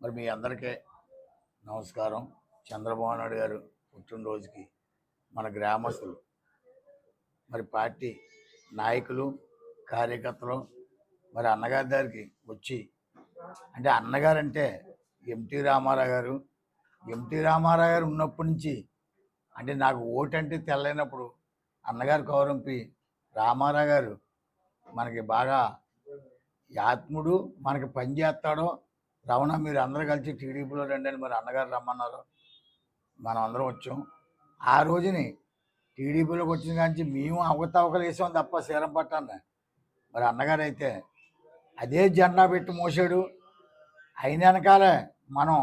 మరి మీ అందరికీ నమస్కారం. చంద్రబాబు నాయుడు గారు పుట్టినరోజుకి మన గ్రామస్తులు మరి పార్టీ నాయకులు కార్యకర్తలు మరి అన్నగారి దగ్గరికి వచ్చి అంటే అన్నగారు అంటే ఎంటీ రామారావు గారు? ఎంటీ రామారావు గారు ఉన్నప్పటి నుంచి అంటే నాకు ఓటు అంటే తెల్లైనప్పుడు అన్నగారు కౌరంపి రామారావు గారు మనకి బాగా ఆత్ముడు మనకి పని చేస్తాడో రమణ మీరు అందరూ కలిసి టీడీపీలో రండి అని మరి అన్నగారు రమ్మన్నారు. మనం అందరం వచ్చాం. ఆ రోజుని టీడీపీలోకి వచ్చిన కానీ మేము అవకతవకలు వేసాం తప్ప సీరం పట్టాన్ని మరి అన్నగారు అయితే అదే జెండా పెట్టి మోసాడు. అయిన వెనకాలే మనం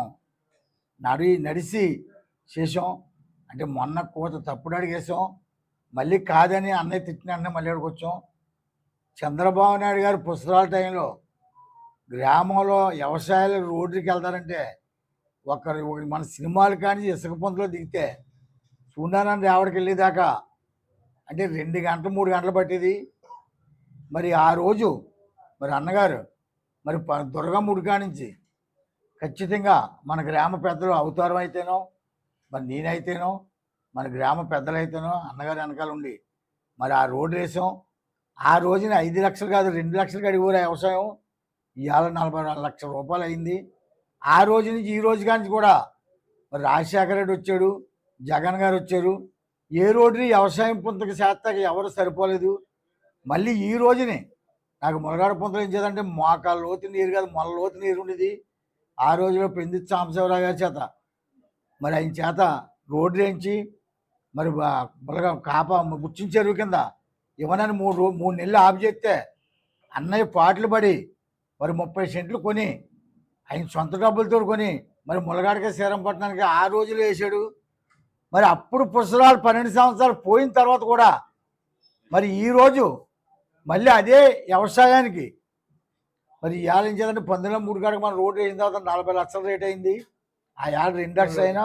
నడి నడిసి చేసాం. అంటే మొన్న కోత తప్పుడు అడిగేసాం. మళ్ళీ కాదని అన్నయ్య తిట్టిన అన్న మళ్ళీ ఇక్కడికి వచ్చాం. చంద్రబాబు నాయుడు గారు పుస్తకాల టైంలో గ్రామంలో వ్యవసాయాలు రోడ్డుకి వెళ్తారంటే ఒకరు మన సినిమాలు కానీ ఇసుక పొందులో దిగితే చూడాలని రేవడికి వెళ్ళేదాకా అంటే రెండు గంటలు మూడు గంటలు పట్టేది. మరి ఆ రోజు మరి అన్నగారు మరి ప- దుర్గమ్మ నుంచి ఖచ్చితంగా మన గ్రామ పెద్దలు అవతారం అయితేనో మరి నేనైతేనో మన గ్రామ పెద్దలైతేనో అన్నగారు వెనకాల ఉండి మరి ఆ రోడ్డు వేసాం. ఆ రోజున ఐదు లక్షలు కాదు రెండు లక్షలు అడిగిపోరా వ్యవసాయం? ఇవాళ నలభై నాలుగు లక్షల రూపాయలు అయింది. ఆ రోజు నుంచి ఈ రోజు కానీ కూడా మరి రాజశేఖర రెడ్డి వచ్చాడు జగన్ గారు వచ్చారు. ఏ రోడ్డుని వ్యవసాయం పొంతకు చేస్తాక ఎవరు సరిపోలేదు. మళ్ళీ ఈ రోజుని నాకు మునగాడ పొంతలు ఏం చేద్దంటే మోకాల లోతు నీరు కాదు మొల లోతు నీరు ఉండేది. ఆ రోజులో పెంది సాంబశివరావు గారి చేత మరి ఆయన చేత రోడ్డు వేయించి మరి మునగా కాప గుర్తించారు చెరువు కింద ఇవ్వనని మూడు మూడు నెలలు ఆఫ్ చేస్తే అన్నయ్య పాటలు పడి మరి ముప్పై సెంట్లు కొని ఆయన సొంత డబ్బులతో కొని మరి ములగాడికి శరం పట్టడానికి ఆ రోజులు వేసాడు మరి అప్పుడు పుస్తకాలు పన్నెండు సంవత్సరాలు పోయిన తర్వాత కూడా మరి ఈరోజు మళ్ళీ అదే వ్యవసాయానికి మరి ఇవాళ ఏం చేయాలంటే పంతొమ్మిది మూడు కాడికి మన రోడ్డు వేసిన తర్వాత నలభై లక్షల రేట్ అయింది. ఆ ఏళ్ళ రెండు లక్షలు అయినా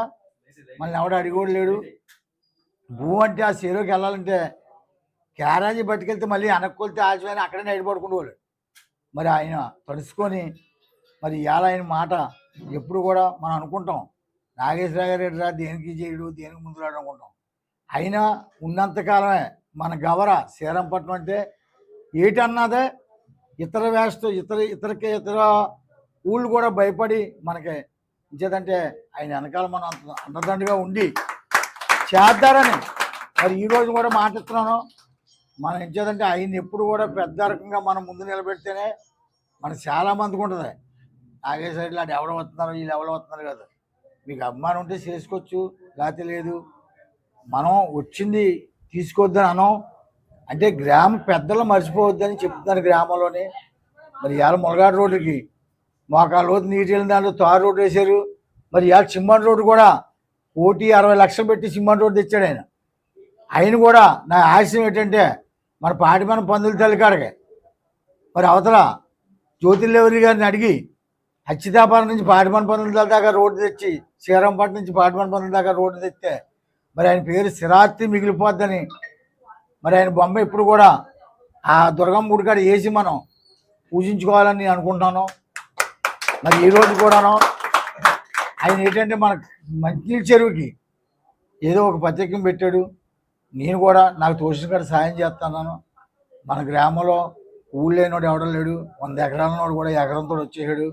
మళ్ళీ ఎవడ అడిగోడు లేడు. భూమి అంటే ఆ చెరువుకి వెళ్ళాలంటే క్యారేజీ పట్టుకెళ్తే మళ్ళీ వెనక్కొలితే ఆల్చిపోయిన అక్కడే నైట్ పడుకునేవాళ్ళు. మరి ఆయన తడుచుకొని మరి ఇవాళ ఆయన మాట ఎప్పుడు కూడా మనం అనుకుంటాం. నాగేశ్వరరావు గారు రా దేనికి చేయడు దేనికి ముందు రాడు అనుకుంటాం. అయినా ఉన్నంతకాలమే మన గవర శ్రీరంపట్నం అంటే ఏటన్నదే ఇతర వేస్ట్ ఇతర ఇతరకి ఇతర ఊళ్ళు కూడా భయపడి మనకి ఇచ్చేదంటే ఆయన వెనకాల మనం అంత అండదండగా ఉండి చేద్దారని. మరి ఈరోజు కూడా మాట్లాడుతున్నాను మనం ఏం చేద్దంటే ఆయన ఎప్పుడు కూడా పెద్ద రకంగా మనం ముందు నిలబెడితేనే మనకు చాలా మందికి ఉంటుంది. నాగేశ్వర ఇలాంటి ఎవరు వస్తున్నారు? వీళ్ళు ఎవరు వస్తున్నారు కదా. మీకు అభిమానం ఉంటే చేసుకోవచ్చు. లేకపోతే లేదు. మనం వచ్చింది తీసుకోవద్దని అనం. అంటే గ్రామ పెద్దలు మర్చిపోవద్దని చెప్తున్నారు గ్రామంలోనే. మరి ఇవాళ మొలగాడు రోడ్డుకి మోకాల లోతు నీటి వెళ్ళిన దాంట్లో తారు రోడ్డు వేశారు. మరి ఇవాళ సిమెంట్ రోడ్డు కూడా కోటి అరవై లక్షలు పెట్టి సిమెంట్ రోడ్డు తెచ్చాడు ఆయన. ఆయన కూడా నా ఆశయం ఏంటంటే మన పాటిమన పందులు తల్లికాడకి మరి అవతల జ్యోతిర్లేవరి గారిని అడిగి అచ్చితాపాల నుంచి పాటిమన పందుల దాకా రోడ్డు తెచ్చి శ్రీరంపట్నం నుంచి పాటిమన పందుల దాకా రోడ్డు తెస్తే మరి ఆయన పేరు సిరాత్తి మిగిలిపోద్దని. మరి ఆయన బొమ్మ ఇప్పుడు కూడా ఆ దుర్గమ్మ కాడ వేసి మనం పూజించుకోవాలని అనుకుంటున్నాను. అనుకుంటాను మరి ఈ రోజు కూడాను ఆయన ఏంటంటే మన మంచినీళ్ళ చెరువుకి ఏదో ఒక పత్రికం పెట్టాడు. నేను కూడా నాకు తోచిన కాడ సాయం చేస్తున్నాను. మన గ్రామంలో ఊళ్ళో లేనివాడు ఎవడం లేడు. వంద ఎకరాలన్నోడు కూడా ఎకరంతో వచ్చేసాడు.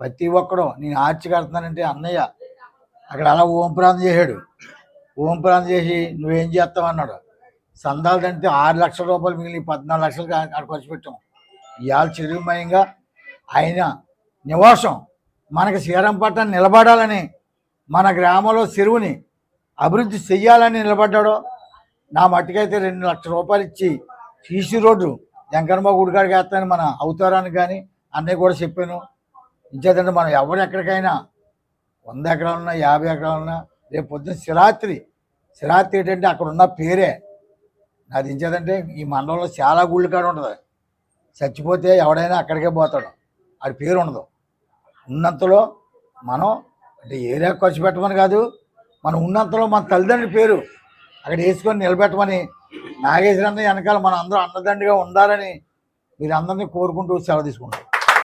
ప్రతి ఒక్కడు నేను ఆర్చి కడుతున్నానంటే అన్నయ్య అక్కడ అలా ఓం ప్రాంతం చేశాడు. ఓంప్రాంతం చేసి నువ్వేం చేస్తావు అన్నాడు. సందాలు తంటే ఆరు లక్షల రూపాయలు మిగిలిన పద్నాలుగు లక్షలు అక్కడ ఖర్చు పెట్టాం. ఇవాళ చిరుమయంగా ఆయన నివాసం మనకి శ్రీరంపట్నం నిలబడాలని మన గ్రామంలో చెరువుని అభివృద్ధి చెయ్యాలని నిలబడ్డాడు. నా మట్టుకైతే రెండు లక్షల రూపాయలు ఇచ్చి సీసీ రోడ్డు వెంకన్నమ్మ గుడికాడికి వేస్తానని మన అవతారానికి కానీ అన్నయ్య కూడా చెప్పాను. ఇంచేతంటే మనం ఎవరు ఎక్కడికైనా వంద ఎకరాలున్నా యాభై ఎకరాలున్నా రేపు పొద్దున్న శిరాత్రి శిరాత్రి ఏంటంటే అక్కడ ఉన్న పేరే. నాది ఇంచేదంటే ఈ మండలంలో చాలా గుళ్ళు కాడ ఉంటుంది. చచ్చిపోతే ఎవడైనా అక్కడికే పోతాడు. ఆడి పేరు ఉండదు. ఉన్నంతలో మనం అంటే ఏరియా ఖర్చు పెట్టమని కాదు మనం ఉన్నంతలో మన తల్లిదండ్రుల పేరు అక్కడ వేసుకొని నిలబెట్టమని నాగేశ్వరన్న వెనకాల మన అందరూ అన్నదండిగా ఉండాలని మీరు అందరినీ కోరుకుంటూ సెలవు తీసుకుంటాం